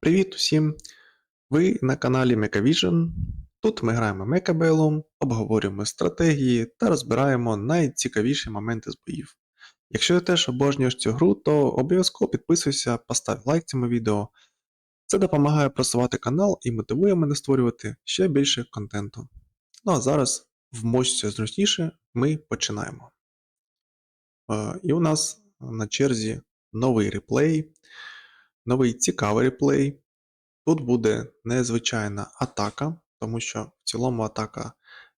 Привіт усім! Ви на каналі MechaVision. Тут ми граємо Мекабелом, обговорюємо стратегії та розбираємо найцікавіші моменти з боїв. Якщо ти теж обожнюєш цю гру, то обов'язково підписуйся, постав лайк цьому відео. Це допомагає просувати канал і мотивує мене створювати ще більше контенту. Ну а зараз, вмочся зручніше, ми починаємо. Е, І у нас на черзі новий реплей, новий цікавий реплей. Тут буде незвичайна атака, тому що в цілому атака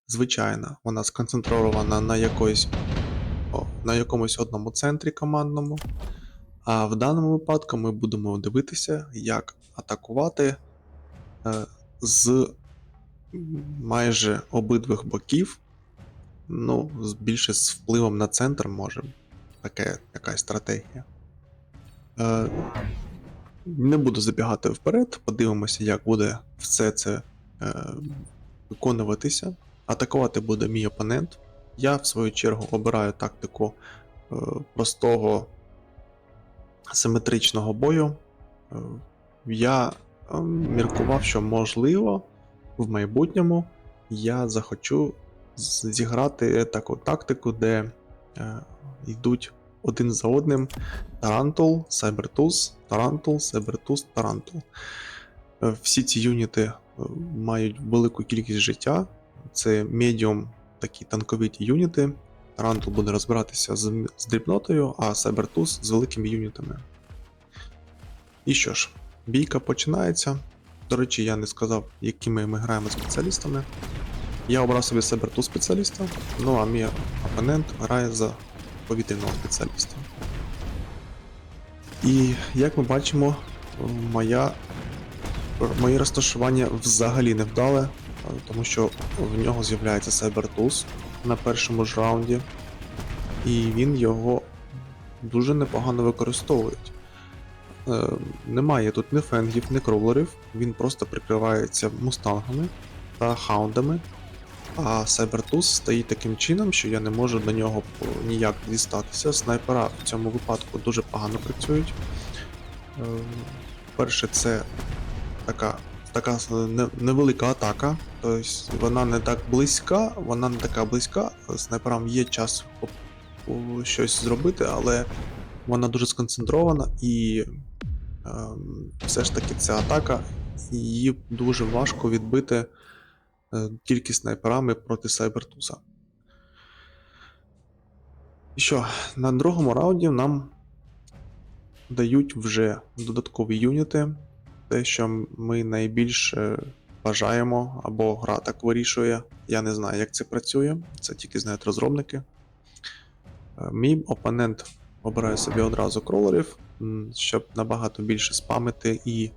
звичайна, вона сконцентрована на якоїсь, на якомусь одному центрі командному. А в даному випадку ми будемо дивитися, як атакувати е, з майже обидвих боків. Ну, більше з впливом на центр може. Таке, якась стратегія. Е, не буду забігати вперед, подивимося, як буде все це е, виконуватися. Атакувати буде мій опонент. Я, в свою чергу, обираю тактику е, простого симетричного бою. Е, я е, міркував, що можливо в майбутньому я захочу зіграти таку тактику, де йдуть один за одним Тарантул, Сайбертуз, Тарантул, Сайбертуз, Тарантул. Е, Всі ці юніти е, мають велику кількість життя. Це медіум такі танковиті юніти. Тарантул буде розбиратися з, з дрібнотою, а Сайбертуз з великими юнітами. І що ж, бійка починається. До речі, я не сказав, якими ми граємо спеціалістами. Я обрав собі Сайбертуз спеціаліста, ну а мій опонент грає за повітряного спеціаліста. І як ми бачимо, моя, моє розташування взагалі не вдале, тому що в нього з'являється Сайбертуз на першому ж раунді, і він його дуже непогано використовує. Е, Немає тут ні фенгів, ні кроулерів, він просто прикривається мустангами та хаундами. А Сайбертуз стоїть таким чином, що я не можу до нього ніяк дістатися. Снайпера в цьому випадку дуже погано працюють. Е, Перше, це така, така невелика атака. Тобто вона не так близька, вона не така близька. Снайперам є час щось зробити, але вона дуже сконцентрована і ем, все ж таки ця атака, її дуже важко відбити тільки снайперами проти Сайбертуса. І що, на другому раунді нам дають вже додаткові юніти. Те, що ми найбільше бажаємо, або гра так вирішує. Я не знаю, як це працює, це тільки знають розробники. Е, Мій опонент обирає собі одразу кролерів, щоб набагато більше спамити і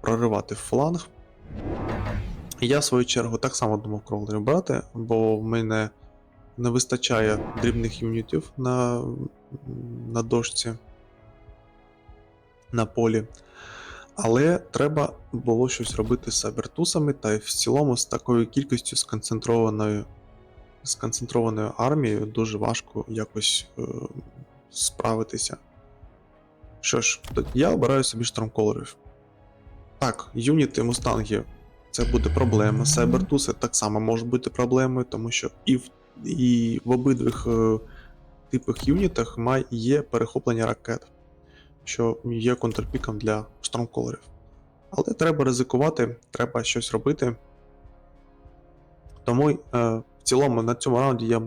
проривати фланг. Я, в свою чергу, так само думав кролерів брати, бо в мене не вистачає дрібних юнітів на, на дошці на полі. Але треба було щось робити з абертусами, та й в цілому з такою кількістю сконцентрованою, сконцентрованою армією дуже важко якось е, справитися. Що ж, я обираю собі штурмколерів. Так, юніти мустанги це буде проблема. Сайбертуси так само можуть бути проблемою, тому що і в, і в обидвих е, типах юнітах має, є перехоплення ракет, що є контрпіком для штурмколерів. Але треба ризикувати, треба щось робити. Тому е, в цілому на цьому раунді я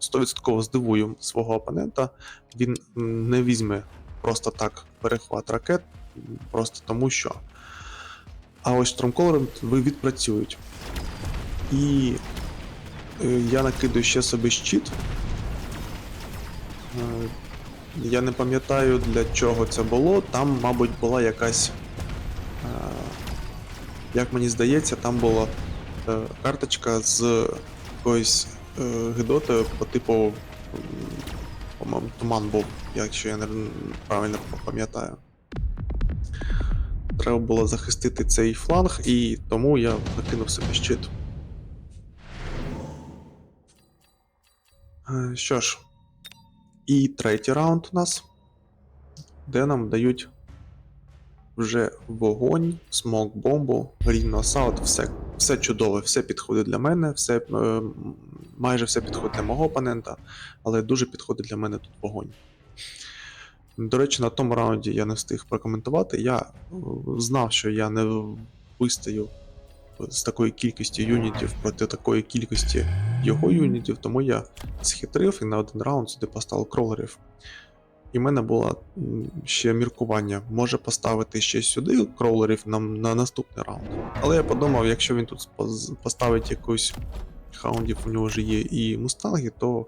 100% здивую свого опонента. Він не візьме просто так перехват ракет, просто тому що. А ось штурмколери ви відпрацюють. І е, я накидаю ще собі щит. Е, Я не пам'ятаю для чого це було. Там, мабуть, була якась. е, Як мені здається, там була карточка з якоюсь гидотою по типу. По-моєму, туман був, якщо я правильно пам'ятаю. Треба було захистити цей фланг, і тому я накинув собі щит. Е, Що ж, і третій раунд у нас. де нам дають вже вогонь, смок, бомбу, рівно асаут, все, все чудове, все підходить для мене, все, е, майже все підходить для мого опонента, але дуже підходить для мене тут вогонь. До речі, на тому раунді я не встиг прокоментувати. Я е, знав, що я не вистою з такою кількістю юнітів проти такої кількості його юнітів, тому я схитрив і на один раунд сюди поставив кролерів. І в мене було ще міркування, може поставити ще сюди кроулерів на, на наступний раунд. Але я подумав, якщо він тут поставить якусь хаундів, у нього вже є і мустанги, то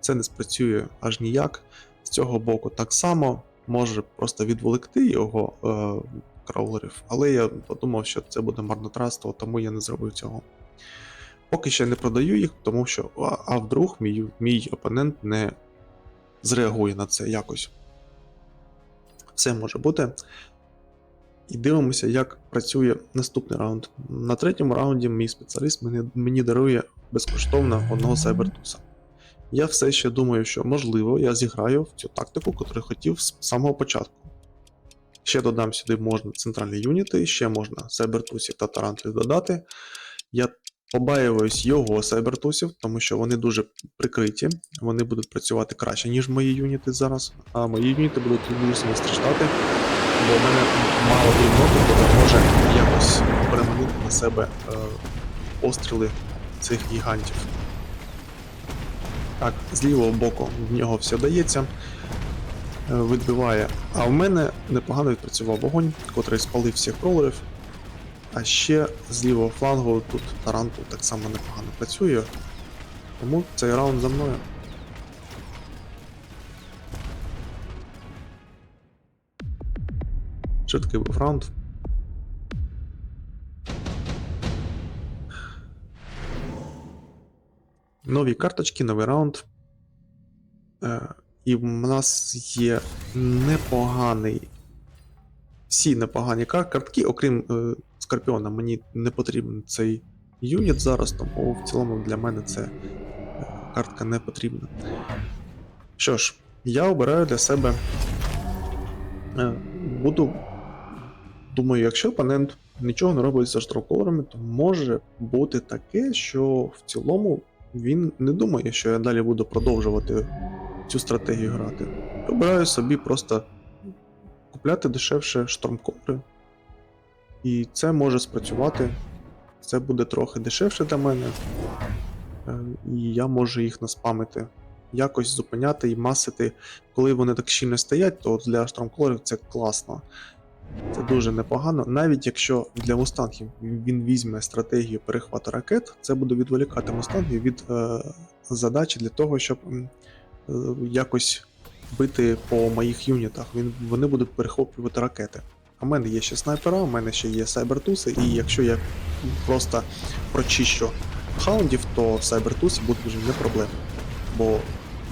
це не спрацює аж ніяк. З цього боку так само може просто відволікти його е, краулерів, але я подумав, що це буде марнотратство, тому я не зробив цього. Поки ще не продаю їх, тому що а, а вдруг мій, мій опонент не зреагує на це якось. Все може бути. І дивимося, як працює наступний раунд. На третьому раунді мій спеціаліст мені, мені дарує безкоштовно одного сайбертуса. Я все ще думаю, що можливо я зіграю в цю тактику, яку хотів з самого початку. Ще додам сюди можна центральні юніти, ще можна сайбертусів та тарантлів додати. Я побаююсь його сайбертусів, тому що вони дуже прикриті, вони будуть працювати краще, ніж мої юніти зараз. А мої юніти будуть дуже страждати, бо в мене мало дрібноти, яка може якось переманити на себе е, постріли цих гігантів. Так, з лівого боку в нього все дається. е, Відбиває. А в мене непогано відпрацював вогонь, котрий спалив всіх кролерів. А ще з лівого флангу тут Тарантул так само непогано працює. Тому цей раунд за мною. Швидкий був раунд. Нові карточки, новий раунд. Е, і в нас є непоганий. Всі непогані картки, окрім е, Скорпіона, мені не потрібен цей юніт зараз, тому в цілому для мене це е, картка не потрібна. Що ж, я обираю для себе. Е, буду. Думаю, якщо опонент нічого не робить за штрафколерами, то може бути таке, що в цілому він не думає, що я далі буду продовжувати цю стратегію грати. Обираю собі просто купляти дешевше штурмколери. І це може спрацювати. Це буде трохи дешевше для мене. Е, І я можу їх наспамити. Якось зупиняти і масити. Коли вони так щільно стоять, то для штурмколерів це класно. Це дуже непогано. Навіть якщо для мустангів він візьме стратегію перехвату ракет, це буде відволікати мустангів від е, задачі для того, щоб е, якось бити по моїх юнітах. Він, вони будуть перехоплювати ракети. А в мене є ще снайпера, у мене ще є сайбертуси, і якщо я просто прочищу хаундів, то сайбертуси будуть вже не проблема. Бо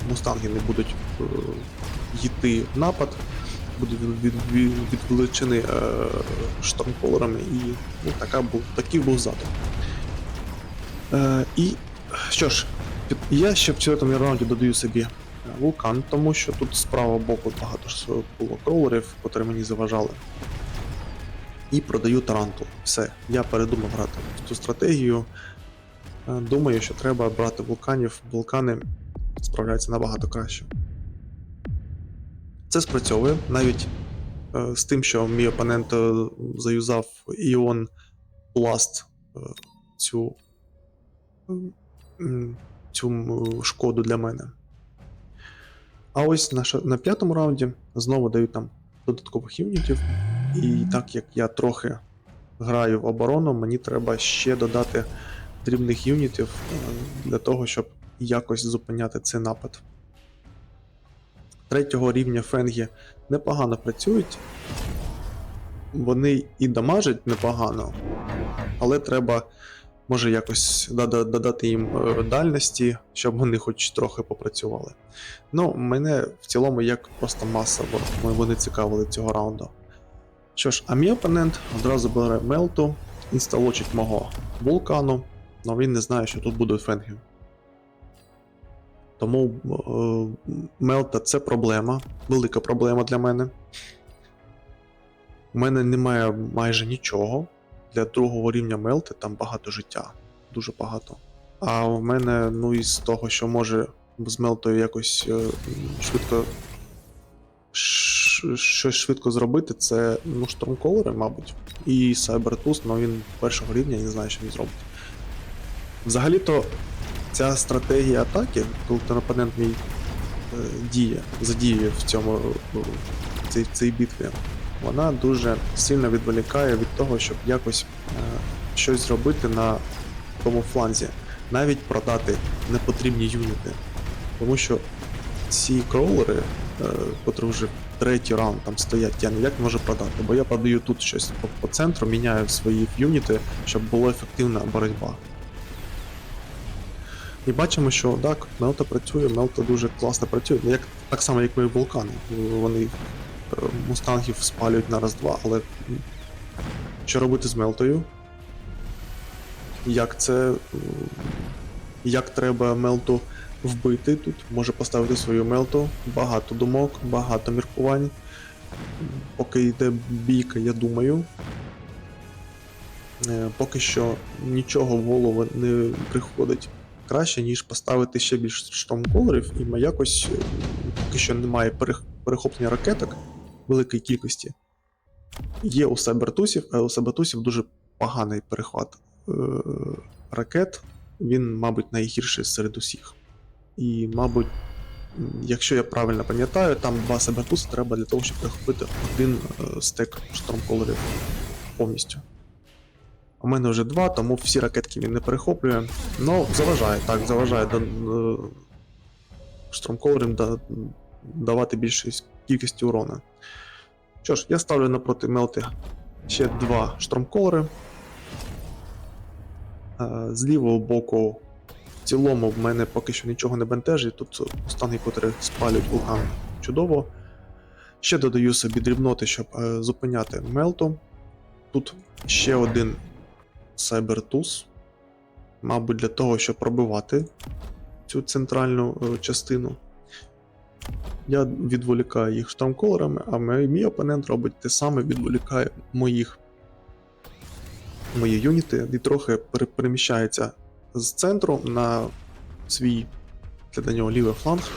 мустанги не будуть е, йти в напад, будуть від, від, від, відволічені е, штормполерами, і ну, така був, такий був задум. Е, і що ж, я ще в четвертому раунді додаю собі е, вулкан, тому що тут з правого боку багато ж було кролерів, котрі мені заважали. І продаю таранту. Все, я передумав грати в цю стратегію. Е, Думаю, що треба брати вулканів. Вулкани справляються набагато краще. Це спрацьовує навіть е, з тим, що мій опонент е, заюзав Іон Blast е, цю, цю шкоду для мене. А ось на, на п'ятому раунді знову дають там додаткових юнітів. І так як я трохи граю в оборону, мені треба ще додати дрібних юнітів для того, щоб якось зупиняти цей напад. Третього рівня фенгі непогано працюють. Вони і дамажать непогано, але треба може якось додати їм е, дальності, щоб вони хоч трохи попрацювали. Ну, мене в цілому як просто маса, бо вони цікавили цього раунду. Що ж, а мій опонент одразу бере мелту, інсталочить мого вулкану, але він не знає, що тут будуть фенги. Тому е, мелта це проблема, велика проблема для мене. У мене немає майже нічого. Для другого рівня мелти там багато життя, дуже багато. А в мене, ну, із того, що може з мелтою якось е, швидко щось швидко зробити, це ну, штурмколери, мабуть. І Cybertooth, ну він першого рівня, я не знаю, що він зробить. Взагалі-то ця стратегія атаки, коли опонент мій е, діє, задіює в цьому е, в цій, в цій битві, вона дуже сильно відволікає від того, щоб якось е, щось зробити на тому фланзі. Навіть продати непотрібні юніти. Тому що ці кроулери, е, котрі вже третій раунд там стоять, я ніяк не можу продати, бо я продаю тут щось по центру, міняю свої юніти, щоб була ефективна боротьба. І бачимо, що так, Мелта працює, Мелта дуже класно працює. Як, так само, як і вулкани. Вони е, мустангів спалюють на раз-два, але що робити з Мелтою? Як це. Як треба Мелту вбити тут? Може поставити свою Мелту, багато думок, багато міркувань. Поки йде бійка, я думаю. Е, Поки що нічого в голову не приходить краще, ніж поставити ще більш штурмколерів, і ми якось е, поки що немає перех- перехоплення ракеток великої кількості. Є у Сайбертусів, а у Сайбертусів дуже поганий перехват е- ракет. Він, мабуть, найгірший серед усіх. І, мабуть, якщо я правильно пам'ятаю, там два Сайбертуси треба для того, щоб перехопити один е, стек штурмколерів повністю. У мене вже два, тому всі ракетки він не перехоплює. Ну, заважає, так, заважає до, е, штурмколерам да, давати більшість кількості урона. Що ж, я ставлю напроти Мелти ще два штурмколери. Е, З лівого боку, в цілому, в мене поки що нічого не бентежить. Тут останні, котрі спалюють вулкан чудово. Ще додаю собі дрібноти, щоб е, зупиняти Мелту. Тут ще один Cybertooth. Мабуть, для того, щоб пробивати цю центральну е, частину. Я відволікаю їх штурмколерами, а мій, мій опонент робить те саме, відволікає моїх мої юніти і трохи переміщається з центру на свій для нього лівий фланг.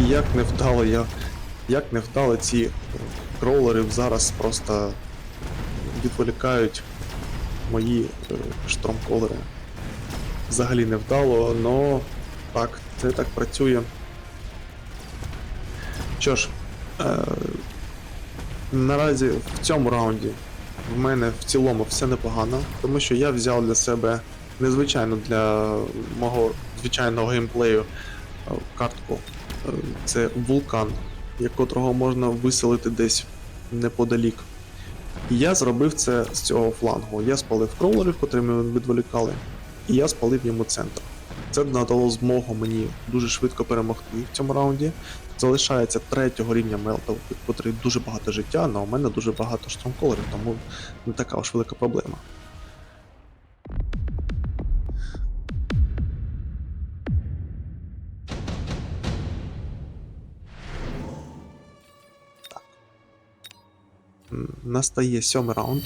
І як не вдало я. Як не вдало ці е, кроулери зараз просто відволікають мої е, штурмколери. Взагалі не вдало, но так, це так працює. Що ж, е, наразі в цьому раунді в мене в цілому все непогано, тому що я взяв для себе незвичайно для мого звичайного геймплею е, картку. Е, Це вулкан, якого можна виселити десь неподалік. І я зробив це з цього флангу. Я спалив кроулерів, котрі ми відволікали, і я спалив йому центр. Це надало змогу мені дуже швидко перемогти в цьому раунді. Залишається третього рівня Мелта, у котрий дуже багато життя, але у мене дуже багато штурмколерів, тому не така уж велика проблема. Настає сьомий раунд.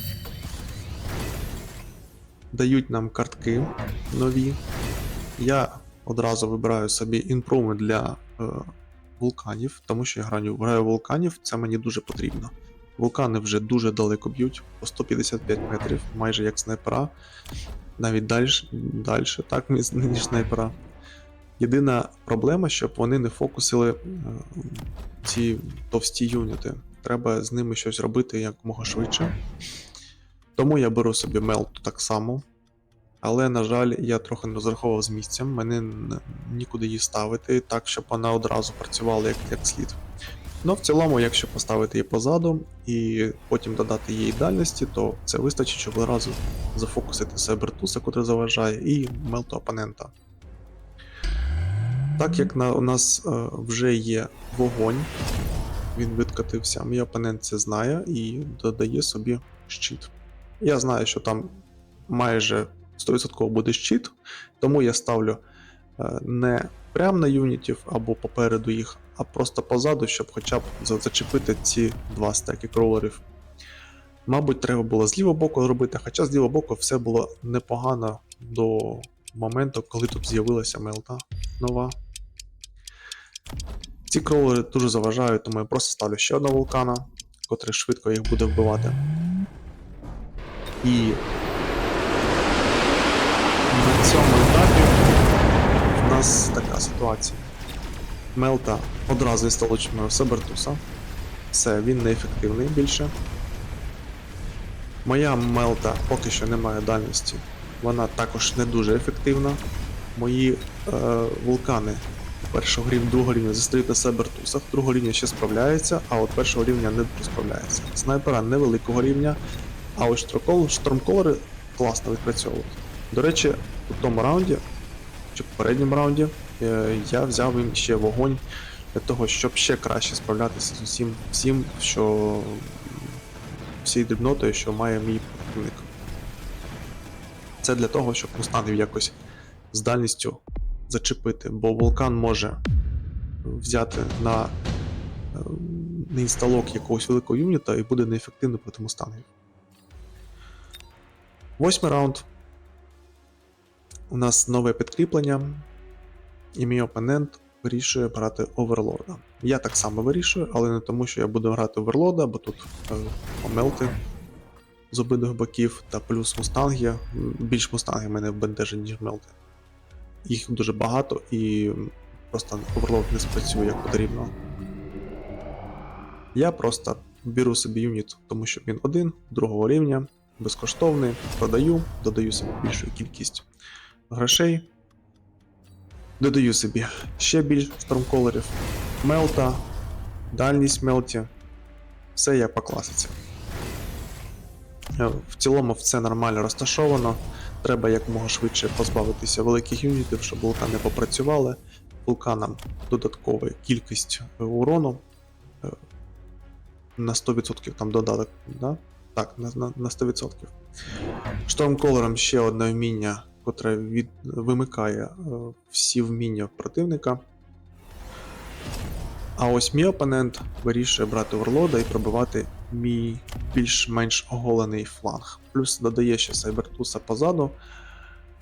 Дають нам картки нові. Я одразу вибираю собі імпруви для е, вулканів, тому що я граю, граю вулканів, це мені дуже потрібно. Вулкани вже дуже далеко б'ють, по 155 метрів, майже як снайпера. Навіть далі, далі так, ніж снайпера. Єдина проблема, щоб вони не фокусили е, ці товсті юніти. Треба з ними щось робити якомога швидше. Тому я беру собі мелту так само. Але, на жаль, я трохи не розраховував з місцем, мене нікуди її ставити, так, щоб вона одразу працювала як, як слід. Ну, в цілому, якщо поставити її позаду і потім додати їй дальності, то це вистачить, щоб одразу зафокусити Сайбертуса, котрий заважає, і мелту опонента. Так як на, у нас е, вже є вогонь, він відкатився, мій опонент це знає і додає собі щит. Я знаю, що там майже 100% буде щит, тому я ставлю е, не прямо на юнітів або попереду їх, а просто позаду, щоб хоча б зачепити ці два стеки кроулерів. Мабуть, треба було з лівого боку робити, хоча з лівого боку все було непогано до моменту, коли тут з'явилася мелта нова. Ці кроулери дуже заважають, тому я просто ставлю ще одного вулкана, котрий швидко їх буде вбивати. І на цьому етапі в нас така ситуація. Мелта одразу істолочуємо Себертуса. Все, він неефективний більше. Моя мелта поки що не має дальності. Вона також не дуже ефективна. Мої е, вулкани першого рівня, другого рівня застають на Себертусах, другого рівня ще справляється, а от першого рівня не справляється. Снайпера невеликого рівня, а от штрокол, штурмколери класно відпрацьовують. До речі, у тому раунді, чи в попередньому раунді, е, я взяв їм ще вогонь для того, щоб ще краще справлятися з усім всім, що всією дрібнотою, що має мій противник. Це для того, щоб мустангів якось з дальністю зачепити, бо вулкан може взяти на, е, інсталок якогось великого юніта і буде неефективно проти мустангів. Восьмий раунд. У нас нове підкріплення, і мій опонент вирішує брати оверлорда. Я так само вирішую, але не тому, що я буду грати оверлорда, бо тут е, помелти з обидвих боків та плюс мустанги. Більш мустанги мене бентежать, ніж мелти. Їх дуже багато і просто оверлорд не спрацює як потрібно. Я просто беру собі юніт, тому що він один, другого рівня, безкоштовний, продаю, додаю собі більшу кількість грошей. Додаю собі ще більш стромколерів, мелта, дальність мелті. Все як по класиці. Е, В цілому все нормально розташовано. Треба якомога швидше позбавитися великих юнітів, щоб вулкани попрацювали. Вулканам додаткова кількість е, урону. Е, На 100% там додаток, да? Так, на, на, на 100%. Штурмколерам ще одне вміння, котре від, вимикає е, всі вміння противника. А ось мій опонент вирішує брати Орлода і пробивати мій більш-менш оголений фланг. Плюс додає ще Сайбертуса позаду.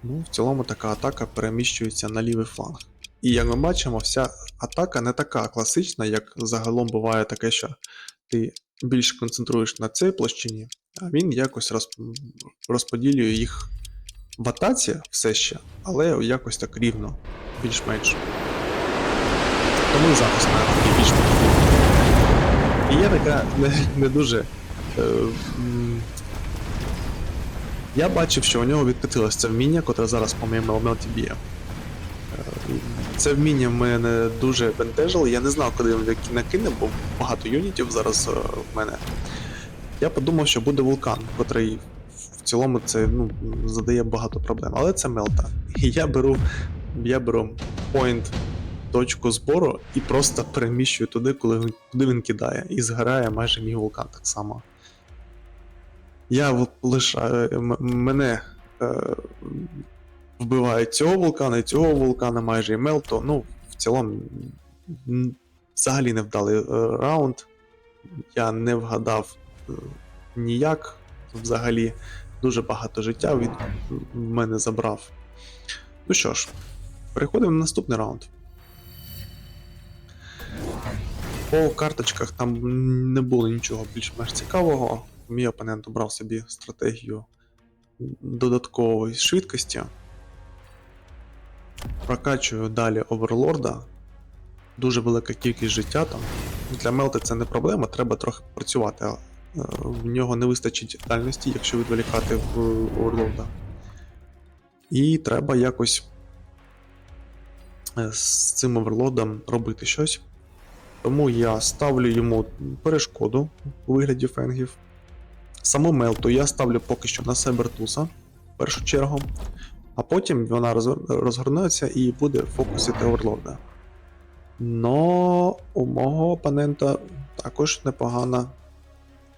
Ну, в цілому така атака переміщується на лівий фланг. І як ми бачимо, вся атака не така класична, як загалом буває таке, що ти більше концентруєш на цій площині, а він якось роз... розподілює їх в атаці все ще, але якось так рівно, більш-менш. Тому захист такий більш потрібний. І є така не, не дуже. Е, я бачив, що у нього відкатилось це вміння, котре зараз по моєму елементі б'є. Це вміння мене дуже бентежило, я не знав, коли він накине, бо багато юнітів зараз е, в мене. Я подумав, що буде вулкан, котрий в цілому це ну, задає багато проблем. Але це мелта. І я беру, я беру point, точку збору і просто переміщую туди, коли, куди він кидає. І згорає майже мій вулкан так само. Я лишаю мене е, вбивають цього вулкана і цього вулкана майже і мелто. Ну, в цілому взагалі не вдалий е, раунд. Я не вгадав е, ніяк взагалі. Дуже багато життя від в мене забрав. Ну що ж, переходимо на наступний раунд. По карточках там не було нічого більш-менш цікавого. Мій опонент обрав собі стратегію додаткової швидкості. Прокачую далі оверлорда. Дуже велика кількість життя там. Для Мелти це не проблема, треба трохи працювати. е, В нього не вистачить дальності, якщо відволікати в оверлорда. І треба якось е, з цим оверлордом робити щось. Тому я ставлю йому перешкоду у вигляді фенгів. Саму мелту я ставлю поки що на Себертуса в першу чергу, а потім вона роз- розгорнеться і буде фокусити оверлорда. Но у мого опонента також непогана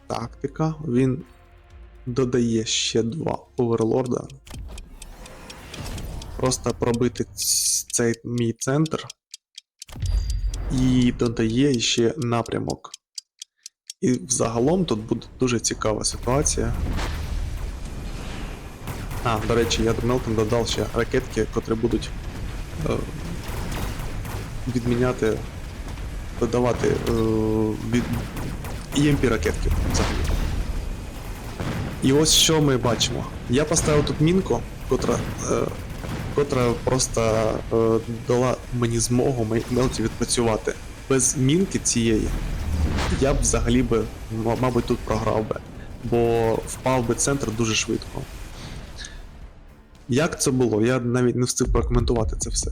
тактика. Він додає ще два оверлорда. просто пробити цей мій центр і додає ще напрямок. І взагалом тут буде дуже цікава ситуація. А, до речі, я до Мелтон додав ще ракетки, котрі будуть е, відміняти, додавати е, від EMP ракетки взагалі. І ось що ми бачимо. Я поставив тут мінку, котра, е, котра просто е, дала мені змогу Мелті відпрацювати. Без мінки цієї я б взагалі би, мабуть, тут програв би, бо впав би центр дуже швидко. Як це було? Я навіть не встиг прокоментувати це все.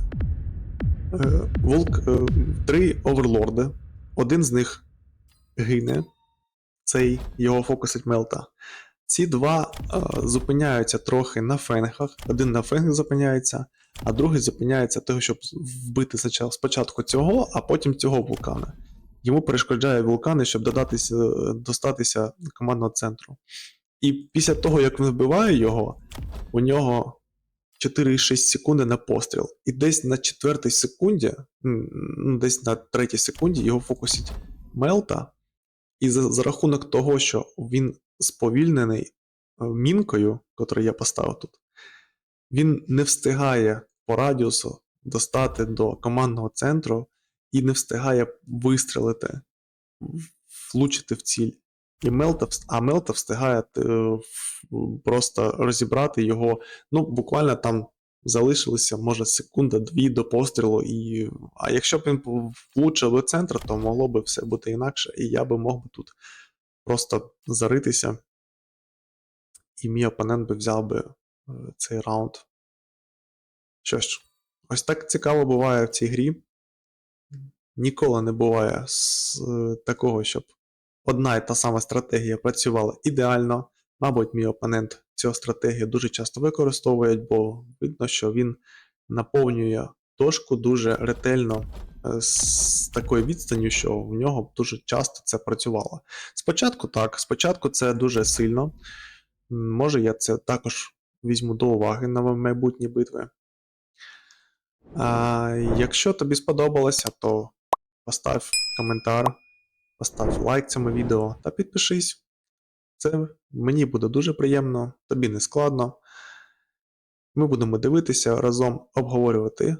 Е, Волк, е, три оверлорди. Один з них гине. Цей його фокусить мелта. Ці два е, зупиняються трохи на фенгах. Один на фенгах зупиняється, а другий зупиняється того, щоб вбити спочатку- спочатку цього, а потім цього вулкана. Йому перешкоджає вулкани, щоб додатися, достатися до командного центру. І після того, як він вбиває його, у нього 4,6 секунди на постріл. І десь на четвертій секунді, ну, десь на третій секунді його фокусить Мелта. І за, за рахунок того, що він сповільнений е, мінкою, яку я поставив тут, він не встигає по радіусу достати до командного центру і не встигає вистрелити, влучити в ціль. І Мелта, а Мелта встигає е, просто розібрати його. Ну, буквально там залишилося, може, секунда-дві до пострілу. І... А якщо б він влучив у центр, то могло би все бути інакше, і я би мог би тут просто заритися, і мій опонент би взяв би е, цей раунд. Що ж, ось так цікаво буває в цій грі. Ніколи не буває з е, такого, щоб одна і та сама стратегія працювала ідеально. Мабуть, мій опонент цю стратегію дуже часто використовує, бо видно, що він наповнює дошку дуже ретельно е, з такою відстанню, що в нього дуже часто це працювало. Спочатку так, спочатку це дуже сильно. Може, я це також візьму до уваги на майбутні битви. А, якщо тобі сподобалося, то постав коментар, постав лайк цьому відео та підпишись. Це мені буде дуже приємно, тобі не складно. Ми будемо дивитися разом, обговорювати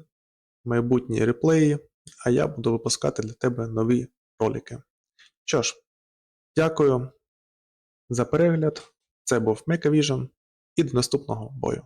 майбутні реплеї, а я буду випускати для тебе нові ролики. Що ж, дякую за перегляд. Це був Мекавіжн і до наступного бою.